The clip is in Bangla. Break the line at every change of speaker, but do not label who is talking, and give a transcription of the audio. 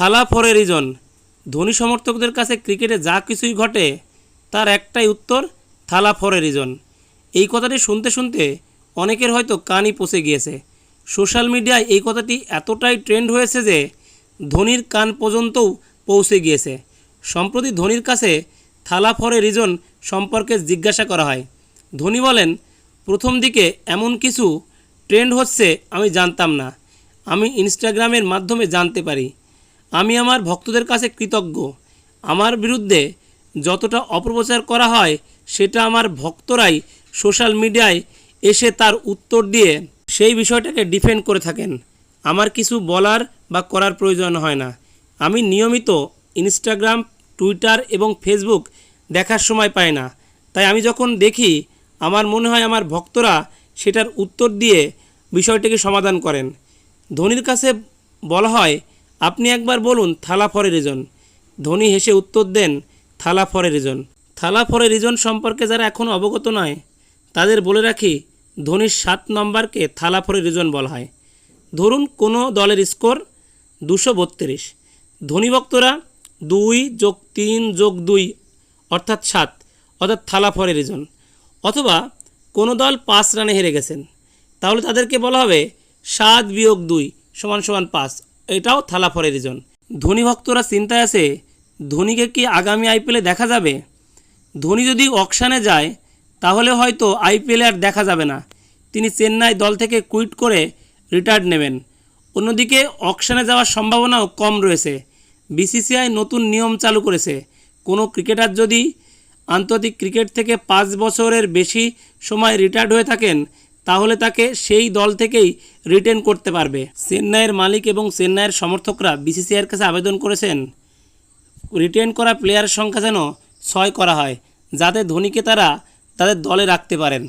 থালা ফর রিজন ধোনি সমর্থকদের কাছে ক্রিকেটে যা কিছুই ঘটে, তার একটাই উত্তর, থালা ফর রিজন এই কথাটি শুনতে শুনতে অনেকের হয়তো কানই পচে গিয়েছে। সোশ্যাল মিডিয়ায় এই কথাটি এতটাই ট্রেন্ড হয়েছে যে, ধোনির কান পর্যন্তও পৌঁছে গিয়েছে। সম্প্রতি ধোনির কাছে থালা ফর রিজন সম্পর্কে জিজ্ঞাসা করা হয়। ধোনি বলেন, প্রথম দিকে এমন কিছু ট্রেন্ড হচ্ছে আমি জানতাম না। আমি ইনস্টাগ্রামের মাধ্যমে জানতে পারি। আমি আমার ভক্তদের কাছে কৃতজ্ঞ। আমার বিরুদ্ধে যতটা অপপ্রচার করা হয়, সেটা আমার ভক্তরাই সোশ্যাল মিডিয়ায় এসে তার উত্তর দিয়ে সেই বিষয়টাকে ডিফেন্ড করে থাকেন। আমার কিছু বলার বা করার প্রয়োজন হয় না। আমি নিয়মিত ইনস্টাগ্রাম, টুইটার এবং ফেসবুক দেখার সময় পাই না। তাই আমি যখন দেখি, আমার মনে হয় আমার ভক্তরা সেটার উত্তর দিয়ে বিষয়টিকে সমাধান করেন। ধোনির কাছে বলা হয় আপনি একবার বলুন, থালা ফরে রিজন ধোনি হেসে উত্তর দেন, থালা ফরে রিজন থালা ফরে রিজন সম্পর্কে যারা এখনও অবগত নয়, তাদের বলে রাখি, ধোনির সাত নম্বরকে থালা ফরে রিজন বলা হয়। ধরুন কোনো দলের স্কোর দুশো বত্রিশ। ধনী ভক্তরা দুই যোগ তিন যোগ দুই, অর্থাৎ সাত, অর্থাৎ থালা ফরে রিজন অথবা কোনো দল পাঁচ রানে হেরে গেছেন, তাহলে তাদেরকে বলা হবে সাত বিয়োগ দুই সমান সমান পাঁচ এটাও থালা ফরে রিজন ধনী ভক্তরা চিন্তায় আছে, ধোনিকে কি আগামী আইপিএলে দেখা যাবে? ধোনি যদি অকশানে যায়, তাহলে হয়তো আইপিএলে আর দেখা যাবে না। তিনি চেন্নাই দল থেকে কুইট করে রিটায়ার্ড নেবেন। অন্যদিকে অকশানে যাওয়ার সম্ভাবনাও কম রয়েছে। বিসিসিআই নতুন নিয়ম চালু করেছে। কোনো ক্রিকেটার যদি আন্তর্জাতিক ক্রিকেট থেকে পাঁচ বছরের বেশি সময় রিটায়ার্ড হয়ে থাকেন তাহলে তাকে সেই দল থেকেই রিটেন করতে পারবে। চেন্নাইয়ের মালিক এবং চেন্নাইয়ের সমর্থকরা বিসিসিআইয়ের কাছে আবেদন করেছেন রিটেন করা প্লেয়ারের সংখ্যা যেন ছয় করা হয়, যাতে ধোনিকে তারা তাদের দলে রাখতে পারেন।